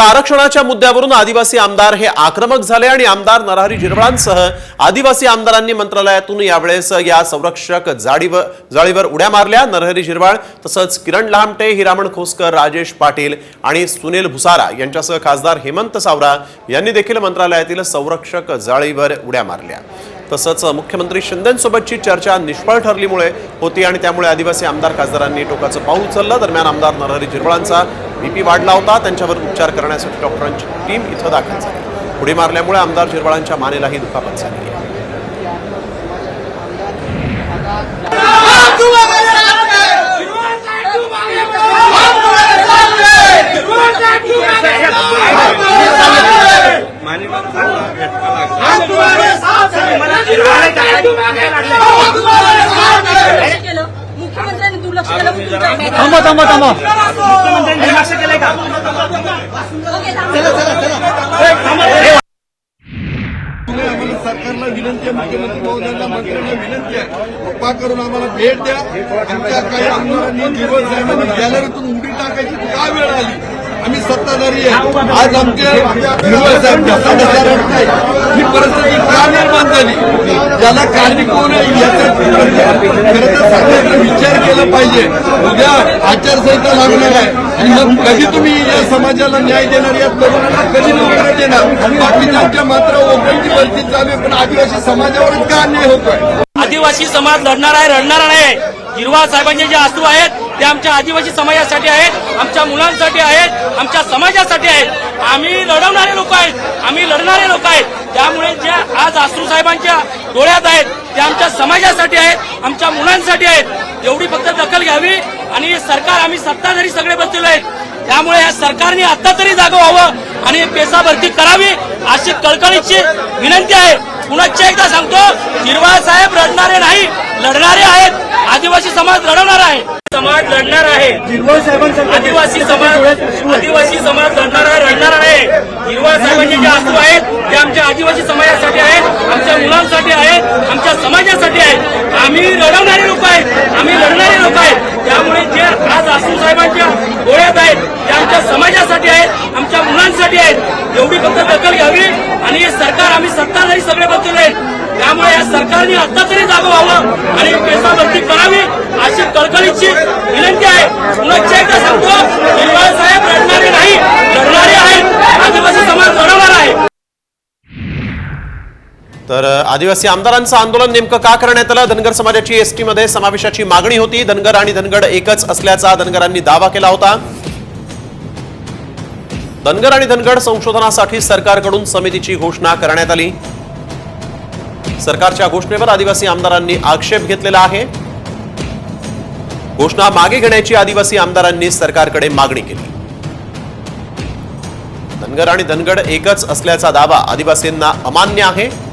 आता आरक्षणाच्या मुद्द्यावरून आदिवासी आमदार हे आक्रमक झाले आणि आमदार नरहरी झिरवळांसह आदिवासी आमदारांनी मंत्रालयातून यावेळेस या संरक्षक जाडीवर जाळीवर उड्या मारल्या. नरहरी झिरवाळ तसंच किरण लामटे हिरामण खोसकर राजेश पाटील आणि सुनील भुसारा यांच्यासह खासदार हेमंत सावरा यांनी देखील मंत्रालयातील संरक्षक जाळीवर उड्या मारल्या. तसंच मुख्यमंत्री शिंदेसोबतची चर्चा निष्फळ ठरलीमुळे होती आणि त्यामुळे आदिवासी आमदार खासदारांनी टोकाचं पाऊल उचललं. दरम्यान आमदार नरहरी झिरवळांचा बीपी वाढला होता. त्यांच्यावर उपचार करण्यासाठी डॉक्टरांची टीम इथं दाखल झाली. उडी मारल्यामुळे आमदार शिरवाळांच्या मानेलाही दुखापत झाली आहे केलं मुख्यमंत्र्यांनी दुर्लक्ष केलं तुम्ही काय नाही केलं. थांबा थांबा. सरकारला विनंती आहे मुख्यमंत्री महोदयांना मंत्र्यांना विनंती आहे कृपा करून आम्हाला भेट द्या. आमच्या काही आमदारांनी दिवस गॅलरीतून उडी टाकायची का वेळ आली? आम्ही सत्ताधारी आहे. आज आमचे दिवस साहेब नाही. ही परिस्थिती का निर्माण झाली? ज्याला काळजी कोण आहे याचा खरं तर सरकारने विचार केला पाहिजे. उद्या आचारसंहिता लागणार आहे. आणि मग कधी तुम्ही या समाजाला न्याय देणार? या तरुणांना कधी नोकऱ्या देणार? बाकीच्या मात्र ओघळती बलती चालू आहे पण आदिवासी समाजावरच का अन्याय होतोय? आदिवासी समाज लढणार आहे रडणार नाही हिरवा साहेबांचे जे आसू आहेत ते आमच्या आदिवासी समाजासाठी आहेत आमच्या मुलांसाठी आहेत आमच्या समाजासाठी आहेत. आम्ही लढवणारे लोक आहेत आम्ही लढणारे लोक आहेत. त्यामुळे जे आज आसू साहेबांच्या डोळ्यात आहेत ते आमच्या समाजासाठी आहेत आमच्या मुलांसाठी आहेत. एवढी फक्त दखल घ्यावी आणि सरकार आम्ही सत्ताधारी सगळे बसलेलो आहेत. त्यामुळे या सरकारने आता तरी जागं व्हावं आणि पेसा भरती करावी अशी कळकळीची विनंती आहे. पुन्हा एकदा सांगतो हिरवा साहेब रडणारे नाही लढणारे आहेत. आदिवासी समाज लढवणार आहे. समाज लढणार आहे. आदिवासी समाज आदिवासी समाज लढणार आहे रडणार आहे. हिरवा साहेबांचे जे अश्रू आहेत ते आमच्या आदिवासी समाजासाठी आहेत आमच्या मुलांसाठी आहेत आमच्या समाजासाठी आहेत आम्ही रडवणारे लोक आहेत. आम्ही लढणारे लोक आहेत. त्यामुळे जे आज आसू साहेबांच्या डोळ्यात आहेत ते आमच्या समाजासाठी आहेत आमच्या आहेत. एवढी फक्त दखल घ्यावी आणि हे सरकार आम्ही सत्ताधारी सगळे बघतो आहेत. त्यामुळे या सरकारने आता तरी जागं व्हावं आणि पैसा भरती करावी अशी कळकळीची विनंती आहे. पुन्हा एकदा सांगतो हिरवा साहेब. रडणारे नाही लढणारे आहेत. आदिवासी समाज लढवणार आहे. तर आदिवासी आमदारांचं आंदोलन नेमकं का करण्यात आलं? धनगर समाजाची एसटीमध्ये समावेशाची मागणी होती. धनगर आणि धनगड एकच असल्याचा धनगरांनी दावा केला होता. धनगर आणि धनगड संशोधनासाठी सरकारकडून समितीची घोषणा करण्यात आली. सरकारच्या घोषणेवर आदिवासी आमदारांनी आक्षेप घेतलेला आहे. घोषणा मागे घेण्याची आदिवासी आमदारांनी सरकारकडे मागणी केली. धनगर आणि धनगड एकच असल्याचा दावा आदिवासींना अमान्य आहे.